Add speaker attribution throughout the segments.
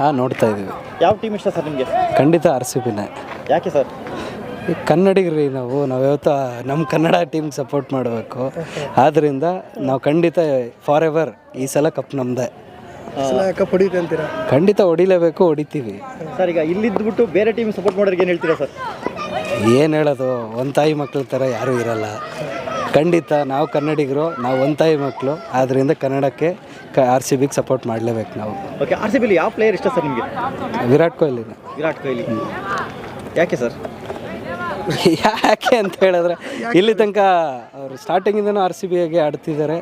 Speaker 1: ಹಾಂ ನೋಡ್ತಾ ಇದೀವಿ
Speaker 2: ಯಾವ ಟೀಮ್ ಇಷ್ಟ ಸರ್ ನಿಮಗೆ?
Speaker 1: ಖಂಡಿತ ಆರ್ ಸಿ ಬಿನೇ.
Speaker 2: ಯಾಕೆ ಸರ್?
Speaker 1: ಕನ್ನಡಿಗರಿ ನಾವು ನಾವು ಯಾವತ್ತ ನಮ್ಮ ಕನ್ನಡ ಟೀಮ್ ಸಪೋರ್ಟ್ ಮಾಡಬೇಕು. ಆದ್ದರಿಂದ ನಾವು ಖಂಡಿತ ಫಾರ್ ಎವರ್ ಈ ಸಲ ಕಪ್ ನಮ್ಮದೇ
Speaker 3: ಕಪ್ ಹೊಡಿತೆ ಅಂತೀರಾ?
Speaker 1: ಖಂಡಿತ ಹೊಡಿಲೇಬೇಕು ಹೊಡಿತೀವಿ.
Speaker 2: ಸರ್ ಈಗ ಇಲ್ಲಿದ್ಬಿಟ್ಟು ಬೇರೆ ಟೀಮ್ ಸಪೋರ್ಟ್ ಮಾಡೋರಿಗೆ ಏನು ಹೇಳ್ತೀರಾ ಸರ್?
Speaker 1: ಏನು ಹೇಳೋದು ಒಂದು ತಾಯಿ ಮಕ್ಳ ಥರ ಯಾರೂ ಇರಲ್ಲ. ಖಂಡಿತ ನಾವು ಕನ್ನಡಿಗರು ನಾವು ಒಂದು ತಾಯಿ ಮಕ್ಕಳು ಆದ್ದರಿಂದ ಕನ್ನಡಕ್ಕೆ ಆರ್ ಸಿ ಬಿಗೆ ಸಪೋರ್ಟ್ ಮಾಡಲೇಬೇಕು ನಾವು.
Speaker 2: ಓಕೆ ಆರ್ ಸಿ ಬಿಲಿ ಯಾವ ಪ್ಲೇಯರ್ ಇಷ್ಟ ಸರ್ ನಿಮಗೆ?
Speaker 1: ವಿರಾಟ್ ಕೊಹ್ಲಿನ
Speaker 2: ವಿರಾಟ್ ಕೊಹ್ಲಿ. ಯಾಕೆ ಸರ್
Speaker 1: ಯಾಕೆ ಅಂತ ಹೇಳಿದ್ರೆ ಇಲ್ಲಿ ತನಕ ಅವರು ಸ್ಟಾರ್ಟಿಂಗಿಂದನೂ ಆರ್ ಸಿ ಬಿಗೆ ಆಡ್ತಿದ್ದಾರೆ.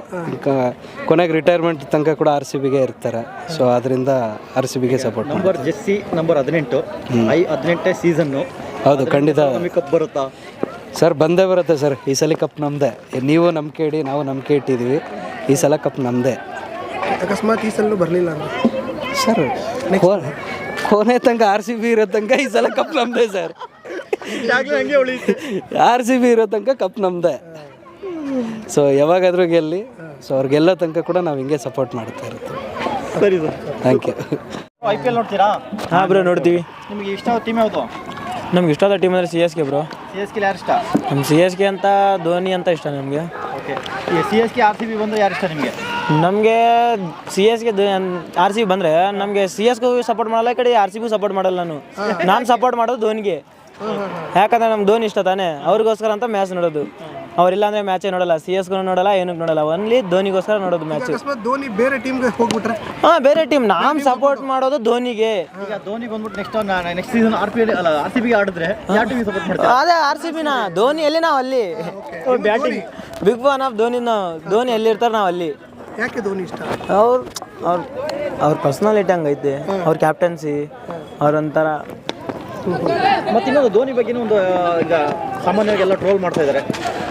Speaker 1: ಕೊನೆಗೆ ರಿಟೈರ್ಮೆಂಟ್ ತನಕ ಕೂಡ ಆರ್ ಸಿ ಬಿಗೆ ಇರ್ತಾರೆ. ಸೊ ಅದರಿಂದ ಆರ್ ಸಿ ಬಿಗೆ ಸಪೋರ್ಟ್
Speaker 2: ನಂಬರ್ ಜೆಸ್ಸಿ ನಂಬರ್ ಹದಿನೆಂಟು. ಐ ಹದಿನೆಂಟೇ ಸೀಸನ್ನು
Speaker 1: ಹೌದು ಖಂಡಿತ.
Speaker 2: ಕಪ್ ಬರುತ್ತಾ?
Speaker 1: ಸರ್ ಬಂದೇ ಬರುತ್ತೆ ಸರ್ ಈ ಸಲ ಕಪ್ ನಮ್ಮದೇ ನೀವು ನಂಬಿಕೆ ಇಡಿ ನಾವು ನಂಬಿಕೆ ಇಟ್ಟಿದ್ದೀವಿ. ಈ ಸಲ ಕಪ್ ನಮ್ಮದೇ
Speaker 3: ಅಕಸ್ಮಾತ್ ಈ ಸಲ ಬರಲಿಲ್ಲ ಅಂದ್ರೆ?
Speaker 1: ಸರ್ ಕೋನೆ ಕೊನೆ ತನಕ ಆರ್ ಸಿ ಬಿ ಇರೋ ತನಕ ಈ ಸಲ ಕಪ್ ನಮ್ಮದೇ ಸರ್ ಆರ್ ಸಿ ಬಿ ಇರೋ ತನಕ ಕಪ್ ನಮ್ಮದೇ ಸೊ ಯಾವಾಗಾದ್ರೂ ಗೆಲ್ಲಿ ಸೊ ಅವ್ರಿಗೆಲ್ಲ ತನಕ ಕೂಡ ನಾವು ಹಿಂಗೆ ಸಪೋರ್ಟ್ ಮಾಡ್ತಾ ಇರ್ತೀವಿ.
Speaker 2: ಸರಿ sir
Speaker 1: thank you
Speaker 2: I P L ನೋಡ್ತೀರಾ?
Speaker 4: ಹಾಂ ಬ್ರೋ ನೋಡ್ತೀವಿ.
Speaker 2: ನಿಮಗೆ ಇಷ್ಟ ಟೀಮ್ ಯಾವುದು?
Speaker 4: ನಮ್ಗೆ ಇಷ್ಟವಾದ ಟೀಮ್ ಅಂದ್ರೆ C S K bro
Speaker 2: C S K ಯಾರು ಇಷ್ಟ?
Speaker 4: ನಮ್ಮ ಸಿ ಎಸ್ ಕೆ ಅಂತ ಧೋನಿ ಅಂತ ಇಷ್ಟ ನಮಗೆ.
Speaker 2: Okay C S K R C B ಬಂದರೆ ಯಾರು ಇಷ್ಟ ನಿಮಗೆ?
Speaker 4: ನಮಗೆ ಸಿ ಎಸ್ಗೆ ಆರ್ ಸಿ ಬಿ ಬಂದರೆ ನಮಗೆ ಸಿ ಎಸ್ ಗೂ ಸಪೋರ್ಟ್ ಮಾಡಲ್ಲ ಈ ಕಡೆ ಆರ್ ಸಿ ಬಿ ಸಪೋರ್ಟ್ ಮಾಡಲ್ಲ ನಾನು. ನಾನು ಸಪೋರ್ಟ್ ಮಾಡೋದು ಧೋನಿಗೆ. ಯಾಕಂದ್ರೆ ನಮ್ಗೆ ಧೋನಿ ಇಷ್ಟ ತಾನೇ. ಅವ್ರಿಗೋಸ್ಕರ ಅಂತ ಮ್ಯಾಚ್ ನೋಡೋದು. ಅವ್ರಿಲ್ಲ ಅಂದರೆ ಮ್ಯಾಚೇ ನೋಡಲ್ಲ ಸಿ ಎಸ್ಗೂ ನೋಡಲ್ಲ ಏನಕ್ಕೆ ನೋಡಲ್ಲ. ಒನ್ಲಿ ಧೋನಿಗೋಸ್ಕರ ನೋಡೋದು ಮ್ಯಾಚ್
Speaker 3: ಅಕಸ್ಮಾತ್ ಧೋನಿ ಬೇರೆ ಟೀಮ್ಗೆ ಹೋಗ್ಬಿಟ್ರೆ?
Speaker 4: ಹಾಂ ಬೇರೆ ಟೀಮ್ ನಾವು ಸಪೋರ್ಟ್ ಮಾಡೋದು ಧೋನಿಗೆ.
Speaker 2: ಈಗ ಧೋನಿ ಬಂದ್ಬಿಟ್ಟು next next season R P ಅಲ್ಲ ಆರ್ ಸಿ ಬಿಗೆ ಆಡಿದ್ರೆ ಯಾವ ಟೀಮಿಗೆ ಸಪೋರ್ಟ್ ಮಾಡ್ತೀರಾ?
Speaker 4: ಅದೇ ಆರ್ ಸಿ ಬಿನ ಧೋನಿ ಎಲ್ಲಿ ನಾವು ಅಲ್ಲಿ batting big fan of Dhoni ನಾವು ಧೋನಿ ಎಲ್ಲಿರ್ತಾರೆ ನಾವು ಅಲ್ಲಿ
Speaker 3: ಯಾಕೆ ಧೋನಿ ಇಷ್ಟ?
Speaker 4: ಅವ್ರ ಅವ್ರ ಅವ್ರ ಪರ್ಸ್ನಾಲಿಟಿ ಹಂಗೈತೆ ಅವ್ರ ಕ್ಯಾಪ್ಟನ್ಸಿ ಅವ್ರೊಂಥರ
Speaker 2: ಮತ್ತೆ ಇನ್ನೊಂದು ಧೋನಿ ಬಗ್ಗೆ ಒಂದು ಈಗ ಸಾಮಾನ್ಯವಾಗಿ ಎಲ್ಲ ಟ್ರೋಲ್ ಮಾಡ್ತಾ ಇದ್ದಾರೆ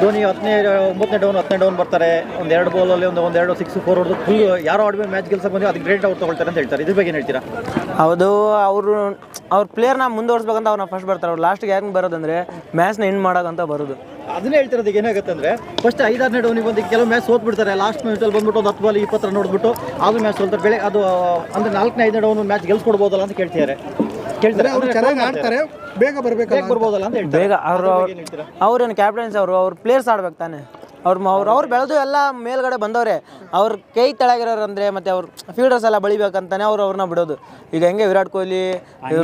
Speaker 2: ಧೋನಿ ಹತ್ತನೇ ಒಂಬತ್ತನೇ ಡೌನ್ ಹತ್ತನೇ ಡೌನ್ ಬರ್ತಾರೆ. ಒಂದು ಎರಡು ಬಾಲಲ್ಲಿ ಒಂದು ಒಂದು ಎರಡು ಸಿಕ್ಸ್ ಫೋರ್ ಹೊಡೆದು ಫುಲ್ ಯಾರೋ ಆಡ್ಬೇಕು ಮ್ಯಾಚ್ ಗೆಲ್ಸಕ್ಕೆ ಬಂದ್ರೆ ಅದಕ್ಕೆ ಗ್ರೇಟ್ ಔಟ್ ತಗೊಳ್ತಾರೆ ಅಂತ ಹೇಳ್ತಾರೆ. ಇದ್ರ ಬಗ್ಗೆ ಏನು ಹೇಳ್ತೀರಾ?
Speaker 4: ಹೌದು ಅವರು ಅವ್ರ ಪ್ಲೇಯರ್ನ ಮುಂದುವರ್ಸ್ಬೇಕಂತ ಅವ್ರನ್ನ ಫಸ್ಟ್ ಬರ್ತಾರೆ. ಅವ್ರು ಲಾಸ್ಟ್ಗೆ ಹೆಂಗೆ ಬರೋದಂದ್ರೆ ಮ್ಯಾಚ್ನ ಎಂಡ್ ಮಾಡೋದಂತ ಬರೋದು.
Speaker 2: ಅದನ್ನೇ ಹೇಳ್ತಿರೋದು ಈಗ ಏನಾಗುತ್ತೆ ಅಂದ್ರೆ ಫಸ್ಟ್ ಐದಾರನೇ ಡೌನಿಗೆ ಬಂದು ಕೆಲವು ಮ್ಯಾಚ್ ಸೋತ್ ಬಿಡ್ತಾರೆ ಲಾಸ್ಟ್ ಮಿನಿಟಲ್ಲಿ ಬಂದ್ಬಿಟ್ಟು ಒಂದು ಹತ್ತು ಬಾಲ್ ಇಪ್ಪತ್ತು ರನ್ ನೋಡ್ಬಿಟ್ಟು ಅದು ಮ್ಯಾಚ್ ಸೋಲ್ತಾರೆ. ಬೆಳೆ ಅದು ಅಂದ್ರೆ ನಾಲ್ಕನೇ ಐದನೇ ಡೌನ್ ಮ್ಯಾಚ್ ಗೆಲ್ಸ್ಕೊಡ್ಬೋದಲ್ಲ ಅಂತ ಕೇಳ್ತಿದ್ದಾರೆ. ಕೇಳ್ತಾರೆ.
Speaker 3: ಅವ್ರು ಚೆನ್ನಾಗಿ ಆಡ್ತಾರೆ ಬೇಗ ಬರ್ಬೇಕಲ್ಲ
Speaker 2: ಬೇಗ ಬರ್ಬೋದಲ್ಲ ಅಂತ ಹೇಳ್ತಾರೆ.
Speaker 4: ಬೇಗ ಅವರು ಅವ್ರೇನು ಕ್ಯಾಪ್ಟನ್ಸ್ ಅವರು ಅವ್ರ ಪ್ಲೇಯರ್ಸ್ ಆಡ್ಬೇಕು ತಾನೆ. ಅವ್ರ ಅವ್ರು ಅವ್ರು ಬೆಳೆದು ಎಲ್ಲ ಮೇಲ್ಗಡೆ ಬಂದವ್ರೆ. ಅವ್ರ ಕೈ ಕೆಳಗಿರೋರು ಅಂದರೆ ಮತ್ತೆ ಅವ್ರ ಫೀಲ್ಡರ್ಸ್ ಎಲ್ಲ ಬೆಳಿಬೇಕಂತಾನೆ ಅವ್ರು ಅವ್ರನ್ನ ಬಿಡೋದು. ಈಗ ಹೆಂಗೆ ವಿರಾಟ್ ಕೊಹ್ಲಿ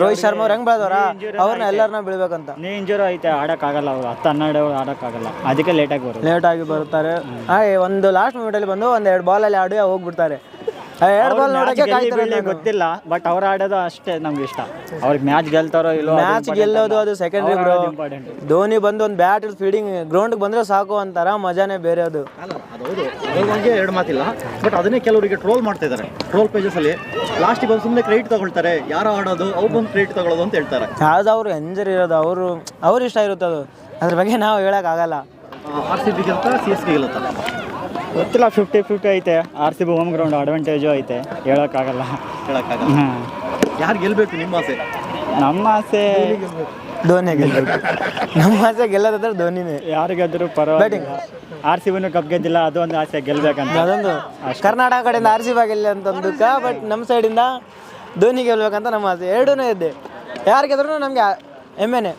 Speaker 4: ರೋಹಿತ್ ಶರ್ಮಾ ಅವ್ರು ಹೆಂಗೆ ಬೆಳೆದವ್ರ? ಅವ್ರನ್ನ ಎಲ್ಲರನ್ನ ಬೆಳಿಬೇಕಂತ
Speaker 5: ನೀ ಇಂಜೂರ್ ಐತೆ ಆಡೋಕ್ಕಾಗಲ್ಲ ಅವ್ರು. ಹತ್ತು ಹನ್ನೆರಡು ಆಡೋಕ್ಕಾಗಲ್ಲ. ಅದಕ್ಕೆ ಲೇಟಾಗಿ ಬರೋದು.
Speaker 4: ಲೇಟಾಗಿ ಬರ್ತಾರೆ ಹಾಗೆ ಒಂದು ಲಾಸ್ಟ್ ಮೂಮೆಂಟಲ್ಲಿ ಬಂದು ಒಂದು ಎರಡು ಬಾಲಲ್ಲಿ ಆಡಿ ಹೋಗ್ಬಿಡ್ತಾರೆ. ಎರಡು ಬಾಲ್ ನೋಡೋಕ್ಕೆ ಕಾಯ್ತಾರೆ ನಾನು.
Speaker 5: ಗೊತ್ತಿಲ್ಲ ಬಟ್ ಅವ್ರು ಆಡೋದು ಅಷ್ಟೇ ನಮ್ಗೆ ಇಷ್ಟ. ಅವ್ರಿಗೆ ಮ್ಯಾಚ್ ಗೆಲ್ತಾರೋ ಇಲ್ಲೋ
Speaker 4: ಮ್ಯಾಚ್ ಗೆಲ್ಲೋದು ಅದು ಸೆಕೆಂಡ್ರಿ ಬ್ರೋ
Speaker 5: ಇಂಪಾರ್ಟೆಂಟ್
Speaker 4: ಧೋನಿ ಬಂದು ಒಂದು ಬ್ಯಾಟ್ ಫೀಲ್ಡಿಂಗ್ ಗ್ರೌಂಡ್ಗೆ ಬಂದ್ರೆ ಸಾಕು ಅಂತಾರ ಮಜಾನೇ ಬೇರೆ ಅದು.
Speaker 2: ಅಲ್ಲ ಅದು ಬಗ್ಗೆ ಎರಡು ಮಾತಿಲ್ಲ. ಬಟ್ ಅದನ್ನೇ ಕೆಲವರಿಗೆ ಟ್ರೋಲ್ ಮಾಡ್ತಾ ಇದ್ದಾರೆ ಟ್ರೋಲ್ ಪೇಜಸಲ್ಲಿ ಲಾಸ್ಟ್ ಬಂದು ಸುಮ್ಮನೆ ಕ್ರೆಡಿಟ್ ತಗೊಳ್ತಾರೆ. ಯಾರು ಆಡೋದು ಅವ್ರು ಬಂದು ಕ್ರೆಡಿಟ್ ತಗೊಳ್ಳೋದು ಅಂತ ಹೇಳ್ತಾರೆ.
Speaker 4: ಯಾವ್ದು ಅವ್ರು ಎಂಜರ್ ಇರೋದು ಅವರು ಅವ್ರ ಇಷ್ಟ ಇರುತ್ತೆ ಅದು ಅದ್ರ ಬಗ್ಗೆ ನಾವು ಹೇಳೋಕ್ಕಾಗಲ್ಲ
Speaker 2: ಆರ್ ಸಿ ಬಿ ಗೆಲ್ತಾ ಸಿ ಎಸ್ ಬಿ ಗೆಲ್ಲುತ್ತಾ
Speaker 5: ಗೊತ್ತಿಲ್ಲ ಫಿಫ್ಟಿ ಫಿಫ್ಟಿ ಐತೆ. R C B home ground advantage ಐತೆ. ಹೇಳೋಕ್ಕಾಗಲ್ಲ.
Speaker 2: ಹೇಳೋಕ್ಕಾಗಲ್ಲ.
Speaker 5: ಹಾಂ.
Speaker 2: ಯಾರು ಗೆಲ್ಬೇಕು ನಿಮ್ಮ ಆಸೆ?
Speaker 5: ನಮ್ಮ ಆಸೆ
Speaker 4: ಧೋನಿ ಗೆಲ್ಲಬೇಕು ನಮ್ಮ ಆಸೆ ಗೆಲ್ಲೋದಾದ್ರೆ ಧೋನಿನೇ.
Speaker 5: ಯಾರಿಗಾದರೂ ಪರವಾಗಿಲ್ಲ. ಆರ್ ಸಿ ಬಿನೂ ಕಪ್ ಗೆದ್ದಿಲ್ಲ ಅದು ಒಂದು ಆಸೆ ಗೆಲ್ಬೇಕಂತ.
Speaker 4: ಅದೊಂದು. ಕರ್ನಾಟಕ ಕಡೆಯಿಂದ ಆರ್ ಸಿ ಬಾಗಿಲ್ಲ ಅಂತ ಒಂದು ದುಃಖ ಬಟ್ ನಮ್ಮ ಸೈಡಿಂದ ಧೋನಿ ಗೆಲ್ಬೇಕಂತ ನಮ್ಮ ಆಸೆ. ಎರಡೂ ಇದೆ. ಯಾರು ಗೆದ್ರೂ ನಮಗೆ ಹೆಮ್ಮೆನೆ.